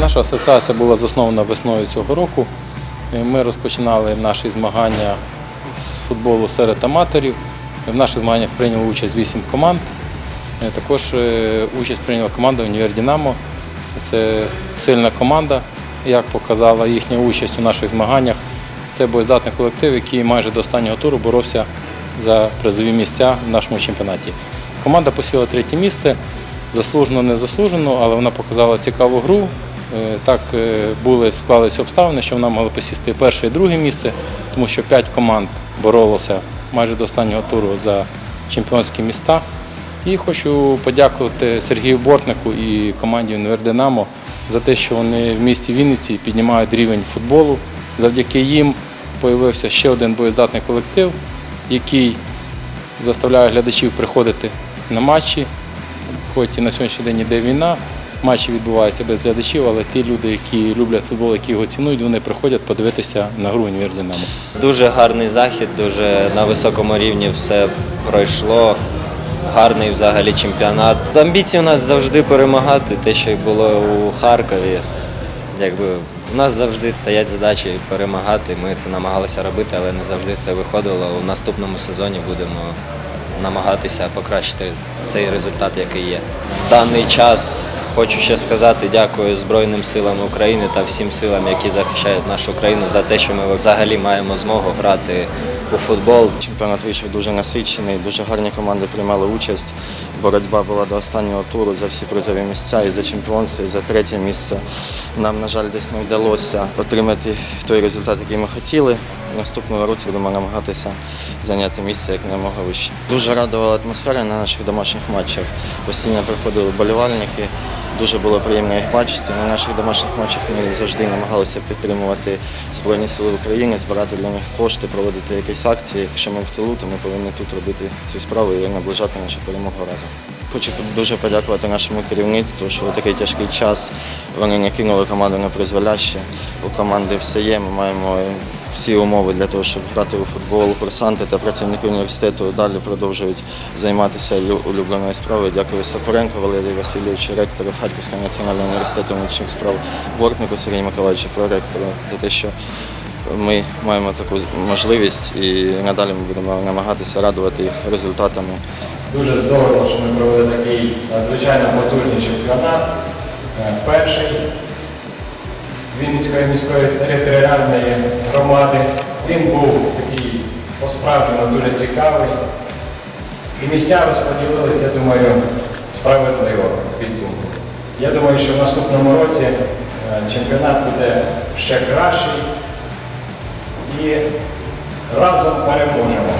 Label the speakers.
Speaker 1: Наша асоціація була заснована весною цього року. Ми розпочинали наші змагання з футболу серед аматорів. В наших змаганнях прийняло участь 8 команд. Е, Також е, участь прийняла команда Універ Дінамо. Це сильна команда, як показала їхня участь у наших змаганнях. Це боєздатний колектив, який майже до останнього туру боровся за призові місця в нашому чемпіонаті. Команда посіла третє місце, заслужено, не заслужено, але вона показала цікаву гру. Е, Так е, були склалися обставини, що вона могла посісти перше і друге місце, тому що п'ять команд боролося майже до останнього туру за чемпіонські міста. І хочу подякувати Сергію Бортнику і команді Універ Динамо за те, що вони в місті Вінниці піднімають рівень футболу. Завдяки їм з'явився ще один боєздатний колектив, який заставляє глядачів приходити на матчі. Хоч і на сьогоднішній день іде війна, матчі відбуваються без глядачів, але ті люди, які люблять футбол, які його цінують, вони приходять подивитися на гру Універ Динамо.
Speaker 2: Дуже гарний захід, дуже на високому рівні все пройшло. Гарний взагалі чемпіонат. Амбіції у нас завжди перемагати, те, що було у Харкові. Якби у нас завжди стоять задачі перемагати. Ми це намагалися робити, але не завжди це виходило. У наступному сезоні будемо намагатися покращити цей результат, який є. В даний час хочу ще сказати дякую Збройним силам України та всім силам, які захищають нашу країну, за те, що ми взагалі маємо змогу грати у футбол.
Speaker 3: Чемпіонат вийшов дуже насичений, дуже гарні команди приймали участь. Боротьба була до останнього туру за всі призові місця і за чемпіонство, і за третє місце. Нам, на жаль, десь не вдалося отримати той результат, який ми хотіли. В наступному році будемо намагатися зайняти місце як намога вище. Дуже радувала атмосфера на наших домашніх матчах. Постійно приходили болівальники. Дуже було приємно їх бачити. На наших домашніх матчах ми завжди намагалися підтримувати Збройні Сили України, збирати для них кошти, проводити якісь акції. Якщо ми в тилу, то ми повинні тут робити цю справу і наближати нашу перемогу разом. Хочу дуже подякувати нашому керівництву, що в такий тяжкий час вони не кинули команду на призволяще. У команди все є. Ми маємо всі умови для того, щоб грати у футбол. Курсанти та працівники університету далі продовжують займатися улюбленою справою. Дякую Сапоренко Валерію Васильовичу, ректору Харківського національного університету внутрішніх справ, Бортнику Сергію Миколаївичу, проректору, за те, що ми маємо таку можливість і надалі ми будемо намагатися радувати їх результатами.
Speaker 4: Дуже здорово, що ми провели такий надзвичайно потужний чемпіонат. Е, Перший Вінницької міської територіальної громади. Він був такий по-справжньому дуже цікавий. І місця розподілилися, думаю, справедливо підсумку. Я думаю, що в наступному році е, чемпіонат буде ще кращий і разом переможемо.